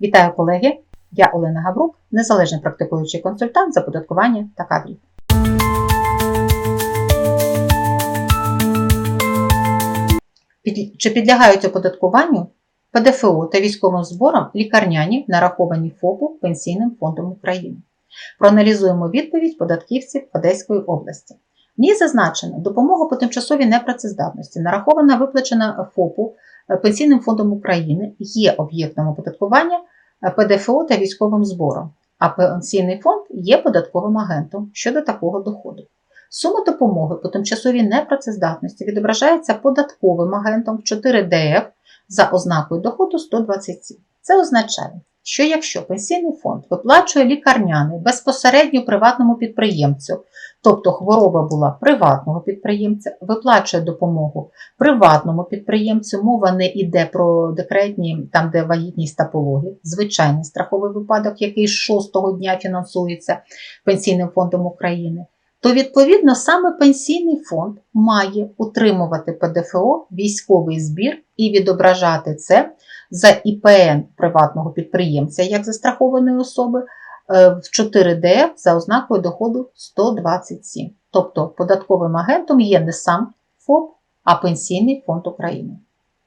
Вітаю колеги! Я Олена Гаврук, незалежний практикуючий консультант з оподаткування та кадрів. Чи підлягають оподаткуванню ПДФО та військовим зборам лікарняні, нараховані ФОПу Пенсійним фондом України? Проаналізуємо відповідь податківців Одеської області. В ній зазначено, допомога по тимчасовій непрацездатності, нарахована виплачена ФОПу е, Пенсійним фондом України, є об'єктом оподаткування е, ПДФО та військовим збором, а пенсійний фонд є податковим агентом щодо такого доходу. Сума допомоги по тимчасовій непрацездатності відображається податковим агентом в 4ДФ за ознакою доходу 127. Це означає, що якщо пенсійний фонд виплачує лікарняний безпосередньо приватному підприємцю, тобто хвороба була приватного підприємця, виплачує допомогу приватному підприємцю, мова не йде про декретні, там де вагітність та пологи, звичайний страховий випадок, який з шостого дня фінансується Пенсійним фондом України, то відповідно саме пенсійний фонд має утримувати ПДФО військовий збір і відображати це за ІПН приватного підприємця як застрахованої особи е, в 4ДФ за ознакою доходу 127. Тобто податковим агентом є не сам ФОП, а Пенсійний фонд України.